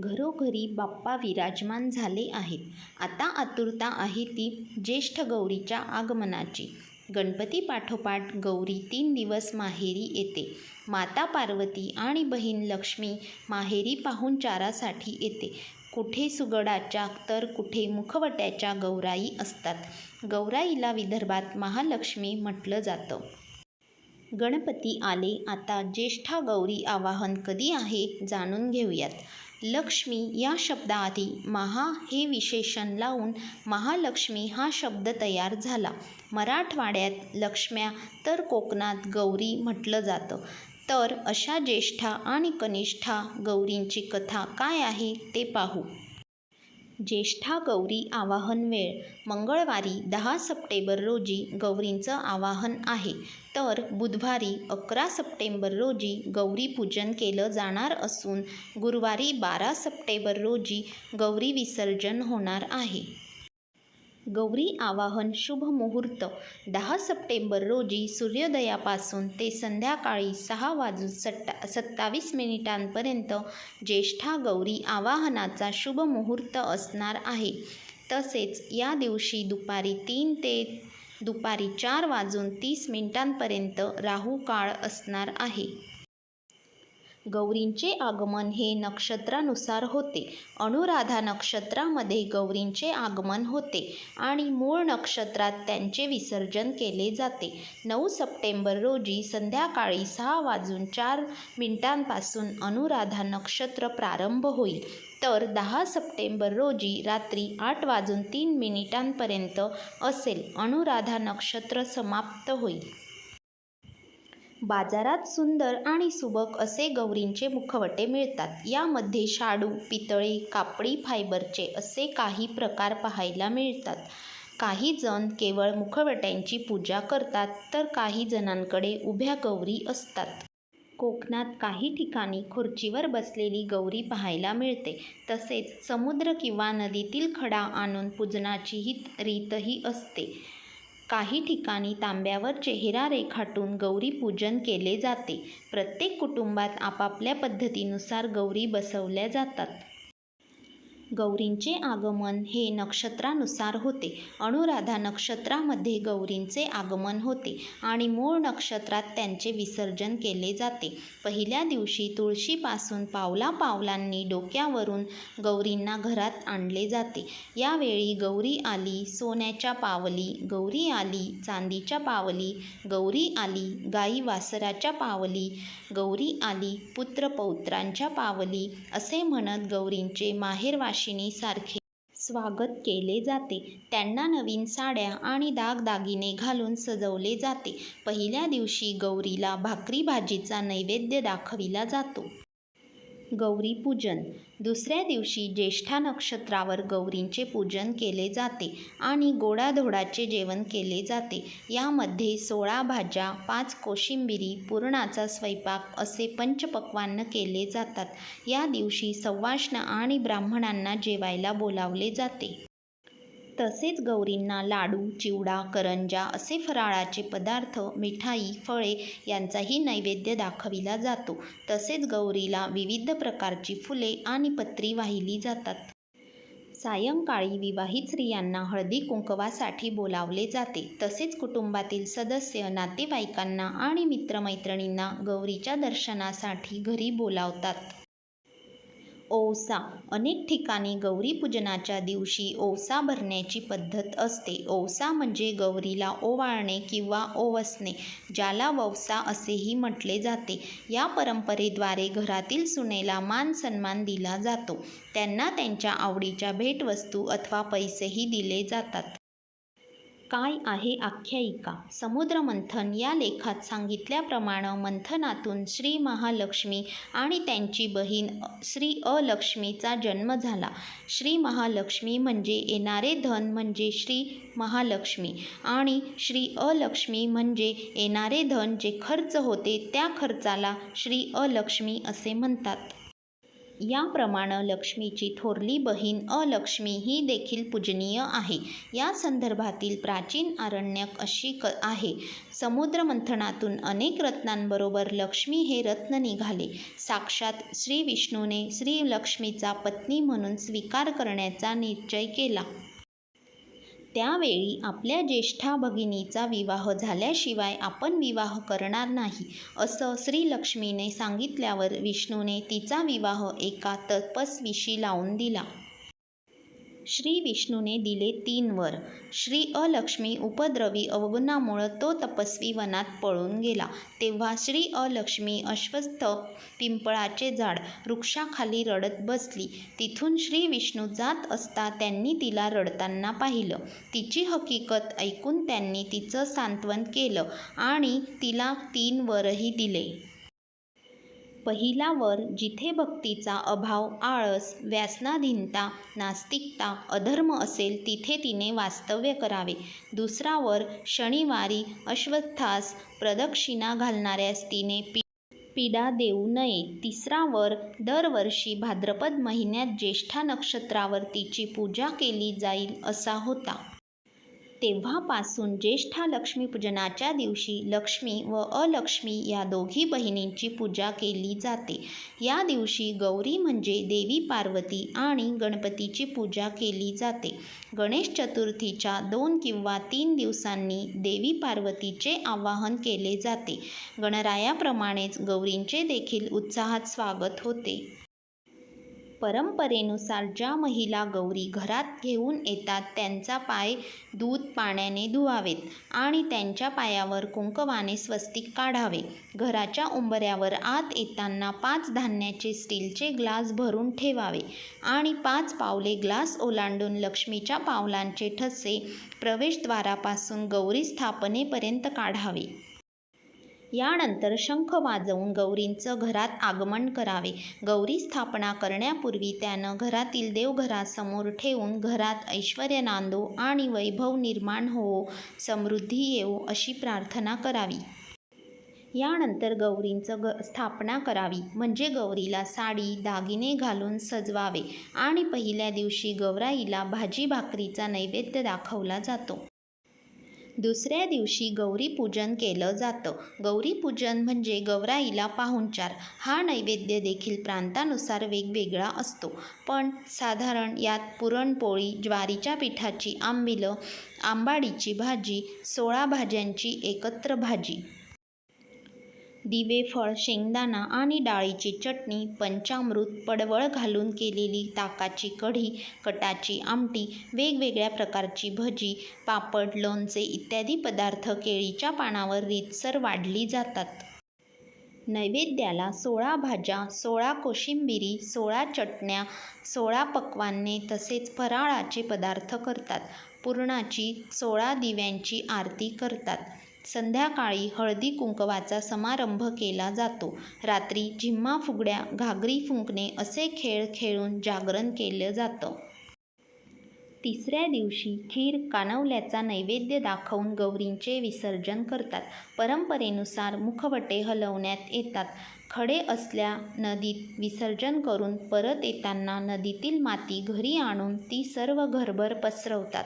घरोघरी बाप्पा विराजमान झाले आहेत. आता आतुरता आहे ती ज्येष्ठ गौरीच्या आगमनाची. गणपतीपाठोपाठ गौरी तीन दिवस माहेरी येते. माता पार्वती आणि बहीण लक्ष्मी माहेरी पाहुणचारासाठी येते. कुठे सुगडाच्या तर कुठे मुखवट्याच्या गौराई असतात. गौराईला विदर्भात महालक्ष्मी म्हटलं जातं. गणपती आले आता ज्येष्ठा गौरी आवाहन कधी आहे जाणून घेऊयात. लक्ष्मी या शब्दाआधी महा हे विशेषण लावून महालक्ष्मी हा शब्द तयार झाला. मराठवाड्यात लक्ष्म्या तर कोकणात गौरी म्हटलं जातं. तर अशा ज्येष्ठा आणि कनिष्ठा गौरींची कथा काय आहे ते पाहू. ज्येष्ठा गौरी आवाहन वेळ मंगळवारी दहा सप्टेंबर रोजी गौरींचं आवाहन आहे. तर बुधवारी अकरा सप्टेंबर रोजी गौरीपूजन केलं जाणार असून गुरुवारी बारा सप्टेंबर रोजी गौरी विसर्जन होणार आहे. गौरी आवाहन शुभ मुहूर्त दहा सप्टेंबर रोजी सूर्योदयापासून ते संध्याकाळी सहा वाजून सत्तावीस मिनिटांपर्यंत ज्येष्ठा गौरी आवाहनाचा शुभ मुहूर्त असणार आहे. तसेच या दिवशी दुपारी तीन ते दुपारी चार वाजून तीस मिनिटांपर्यंत राहू काळ असणार आहे. गौरींचे आगमन हे नक्षत्रानुसार होते. अनुराधा नक्षत्रामध्ये गौरींचे आगमन होते आणि मूळ नक्षत्रात त्यांचे विसर्जन केले जाते. नऊ सप्टेंबर रोजी संध्याकाळी सहा वाजून चार मिनिटांपासून अनुराधा नक्षत्र प्रारंभ होईल. तर दहा सप्टेंबर रोजी रात्री आठ वाजून तीन मिनिटांपर्यंत असेल अनुराधा नक्षत्र समाप्त होईल. बाजारात सुंदर आणि सुबक असे गौरींचे मुखवटे मिळतात. यामध्ये शाडू, पितळे, कापडी फायबरचे असे काही प्रकार पाहायला मिळतात. काही जण केवळ मुखवट्यांची पूजा करतात तर काही जणांकडे उभ्या गौरी असतात. कोकणात काही ठिकाणी खुर्चीवर बसलेली गौरी पाहायला मिळते. तसेच समुद्र किंवा नदीतील खडा आणून पूजनाची रीतही असते. काही ठिकाणी तांब्यावर चेहरा रेखाटून गौरीपूजन केले जाते. प्रत्येक कुटुंबात आपापल्या पद्धतीनुसार गौरी बसवल्या जातात. गौरींचे आगमन हे नक्षत्रानुसार होते. अनुराधा नक्षत्रामध्ये गौरींचे आगमन होते आणि मूळ नक्षत्रात त्यांचे विसर्जन केले जाते. पहिल्या दिवशी तुळशीपासून पावला-पावलांनी डोक्यावरून गौरींना घरात आणले जाते. यावेळी गौरी आली सोन्याच्या पावली, गौरी आली चांदीच्या पावली, गौरी आली गाई-वासराच्या पावली, गौरी आली पुत्र-पौत्रांच्या पावली असे म्हणत गौरींचे माहेरवाशिणीसारखे स्वागत केले जाते. त्यांना नवीन साड्या आणि दागदागिने घालून सजवले जाते. पहिल्या दिवशी गौरीला भाकरी-भाजीचा नैवेद्य दाखविला जातो. गौरीपूजन दुसऱ्या दिवशी ज्येष्ठा नक्षत्रावर गौरींचे पूजन केले जाते आणि गोडाधोडाचे जेवण केले जाते. यामध्ये सोळा भाज्या, पाच कोशिंबिरी, पुरणाचा स्वयंपाक असे पंचपक्वान्न केले जातात. या दिवशी सवाष्ण आणि ब्राह्मणांना जेवायला बोलावले जाते. तसेच गौरींना लाडू, चिवडा, करंजा असे फराळाचे पदार्थ, मिठाई, फळे यांचाही नैवेद्य दाखविला जातो. तसेच गौरीला विविध प्रकारची फुले आणि पत्री वाहिली जातात. सायंकाळी विवाहित स्त्रियांना हळदी-कुंकवासाठी बोलावले जाते. तसेच कुटुंबातील सदस्य नातेवाईकांना आणि मित्रमैत्रिणींना गौरीच्या दर्शनासाठी घरी बोलावतात. ओसा अनेक ठिकाणी गौरीपूजनाच्या दिवशी ओसा भरण्याची पद्धत असते. ओवसा म्हणजे गौरीला ओवाळणे किंवा ओवसणे, ज्याला ववसा असेही म्हटले जाते. या परंपरेद्वारे घरातील सुनेला मान-सन्मान दिला जातो. त्यांना त्यांच्या आवडीच्या भेटवस्तू अथवा पैसेही दिले जातात. काय आहे आख्यायिका? समुद्रमंथन या लेखात सांगितल्याप्रमाणे मंथनातून श्री महालक्ष्मी आणि त्यांची बहीण श्री अलक्ष्मीचा जन्म झाला. श्री महालक्ष्मी म्हणजे येणारे धन म्हणजे श्री महालक्ष्मी आणि श्री अलक्ष्मी म्हणजे येणारे धन जे खर्च होते त्या खर्चाला श्री अलक्ष्मी असे म्हणतात. याप्रमाणे लक्ष्मीची थोरली बहीण अलक्ष्मी ही देखील पूजनीय आहे. या संदर्भातील प्राचीन आरण्यक अशी क आहे. समुद्रमंथनातून अनेक रत्नांबरोबर लक्ष्मी हे रत्न निघाले. साक्षात श्री विष्णूने श्री लक्ष्मीचा पत्नी म्हणून स्वीकार करण्याचा निश्चय केला. त्यावेळी आपल्या ज्येष्ठा भगिनीचा विवाह झाल्याशिवाय आपण विवाह करणार नाही असं श्रीलक्ष्मीने सांगितल्यावर विष्णूने तिचा विवाह एका तपस्वीशी लावून दिला. श्री विष्णूने दिले तीन वर. श्री अलक्ष्मी उपद्रवी अवगुणामुळं तो तपस्वी वनात पळून गेला. तेव्हा श्री अलक्ष्मी अश्वस्थ पिंपळाचे झाड वृक्षाखाली रडत बसली. तिथून श्री विष्णू जात असता त्यांनी तिला रडताना पाहिलं. तिची हकीकत ऐकून त्यांनी तिचं सांत्वन केलं आणि तिला तीन वरही दिले. पहिला वर जिथे भक्तीचा अभाव आळस व्यासनाधीनता नास्तिकता अधर्म असेल तिथे तिने वास्तव्य करावे. दुसरा वर शनिवारी अश्वत्थास प्रदक्षिणा घालणाऱ्यास तिने पी पीडा देऊ नये. तिसरा वर दरवर्षी भाद्रपद महिन्यात ज्येष्ठा नक्षत्रावर तिची पूजा केली जाईल असा होता. तेव्हापासून ज्येष्ठा लक्ष्मीपूजनाच्या दिवशी लक्ष्मी व अलक्ष्मी या दोघी बहिणींची पूजा केली जाते. या दिवशी गौरी म्हणजे देवी पार्वती आणि गणपतीची पूजा केली जाते. गणेश चतुर्थीच्या दोन किंवा तीन दिवसांनी देवी पार्वतीचे आवाहन केले जाते. गणरायाप्रमाणेच गौरींचे देखील उत्साहात स्वागत होते. परंपरेनुसार ज्या महिला गौरी घरात घेऊन येतात त्यांचा पाय दूध पाण्याने धुवावेत आणि त्यांच्या पायावर कुंकवाने स्वस्तिक काढावे. घराच्या उंबऱ्यावर आत येताना पाच धान्याचे स्टीलचे ग्लास भरून ठेवावे आणि पाच पावले ग्लास ओलांडून लक्ष्मीच्या पावलांचे ठसे प्रवेशद्वारापासून गौरी स्थापनेपर्यंत काढावे. यानंतर शंख वाजवून गौरींचं घरात आगमन करावे. गौरी स्थापना करण्यापूर्वी त्यानं घरातील देवघरासमोर ठेवून घरात ऐश्वर्य नांदो आणि वैभव निर्माण होवो समृद्धी येवो अशी प्रार्थना करावी. यानंतर गौरींचं ग स्थापना करावी. म्हणजे गौरीला साडी दागिने घालून सजवावे आणि पहिल्या दिवशी गौराईला भाजी भाकरीचा नैवेद्य दाखवला जातो. दुसऱ्या दिवशी गौरीपूजन केलं जातं. गौरीपूजन म्हणजे गौराईला पाहुणचार. हा नैवेद्य देखील प्रांतानुसार वेगवेगळा असतो. पण साधारण यात पुरणपोळी ज्वारीच्या पिठाची आंबिलं आंबाडीची भाजी सोळा भाज्यांची एकत्र भाजी. दिवेफळ शेंगदाणा आणि डाळीची चटणी पंचामृत पडवळ घालून केलेली ताकाची कढी कटाची आमटी वेगवेगळ्या प्रकारची भजी पापड लोणचे इत्यादी पदार्थ केळीच्या पानावर रीतसर वाढली जातात. नैवेद्याला सोळा भाज्या सोळा कोशिंबिरी सोळा चटण्या सोळा पक्वान्ने तसेच फराळाचे पदार्थ करतात. पुरणाची सोळा दिव्यांची आरती करतात. संध्याकाळी हळदी कुंकवाचा समारंभ केला जातो. रात्री झिम्मा फुगड्या घागरी फुंकणे असे खेळ खेळून जागरण केलं जातं. तिसऱ्या दिवशी खीर कानवल्याचा नैवेद्य दाखवून गौरींचे विसर्जन करतात. परंपरेनुसार मुखवटे हलवण्यात येतात. खडे असल्या नदीत विसर्जन करून परत येताना नदीतील माती घरी आणून ती सर्व घरभर पसरवतात.